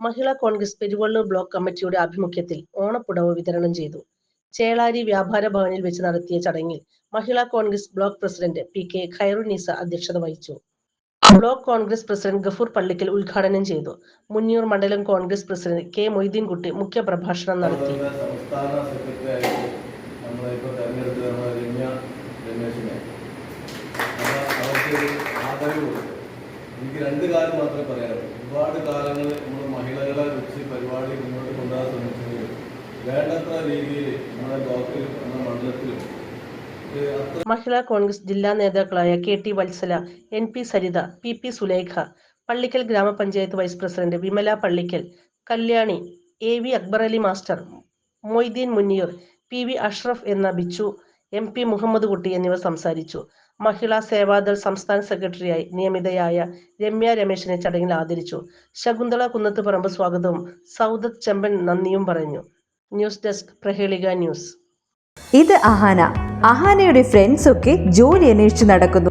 മഹിളാ Congress Peruvallur block കമ്മിറ്റിയുടെ ആഭിമുഖ്യത്തിൽ ഓണപ്പുടവ് വിതരണം ചെയ്തു. ചേളാരി വ്യാപാര ഭവനിൽ വെച്ച് നടത്തിയ ചടങ്ങിൽ Mahila Congress block president P K Khairunnisa അധ്യക്ഷത വഹിച്ചു. Block Congress president Gafoor Pallikkal ഉദ്ഘാടനം ചെയ്തു. മുന്നൂർ മണ്ഡലം കോൺഗ്രസ് പ്രസിഡന്റ് കെ മൊയ്തീൻകുട്ടി മുഖ്യ പ്രഭാഷണം നടത്തി ആദരവ് എനിക്ക് രണ്ട് കാര്യം മാത്രമേ പറയാനുള്ളൂ. ഒരുപാട് കാലങ്ങൾ നമ്മൾ മഹിളകളെ വെച്ച് പരിപാടി മുന്നോട്ട് കൊണ്ടുപോകാൻ ശ്രമിച്ചെങ്കിലും വേണ്ടത്ര രീതിയിൽ നമ്മുടെ ബ്ലോക്കിലും നമ്മുടെ മണ്ഡലത്തിലും മഹിളാ കോൺഗ്രസ് ജില്ലാ നേതാക്കളായ K T Vatsala N P Saritha P P Sulekha Pallikkal ഗ്രാമപഞ്ചായത്ത് vice president Vimala Pallikkal Kalyani A V Akbar Ali master Moideen Muneer P V Ashraf എന്ന ബിച്ചു എം പി മുഹമ്മദ് കുട്ടി എന്നിവർ സംസാരിച്ചു. മഹിളാ സേവാദൾ സംസ്ഥാന സെക്രട്ടറിയായി നിയമിതയായ രമ്യ രമേശിനെ ചടങ്ങിൽ ആദരിച്ചു. ശകുന്തള കുന്നത്തുപറമ്പ് സ്വാഗതവും സൗദത്ത് ചെമ്പൻ നന്ദിയും പറഞ്ഞു. News desk Prahelika news. ഇത് അഹാന. അഹാനയുടെ ഫ്രണ്ട്സ് ഒക്കെ ജോലി അന്വേഷിച്ച് നടക്കുന്നു.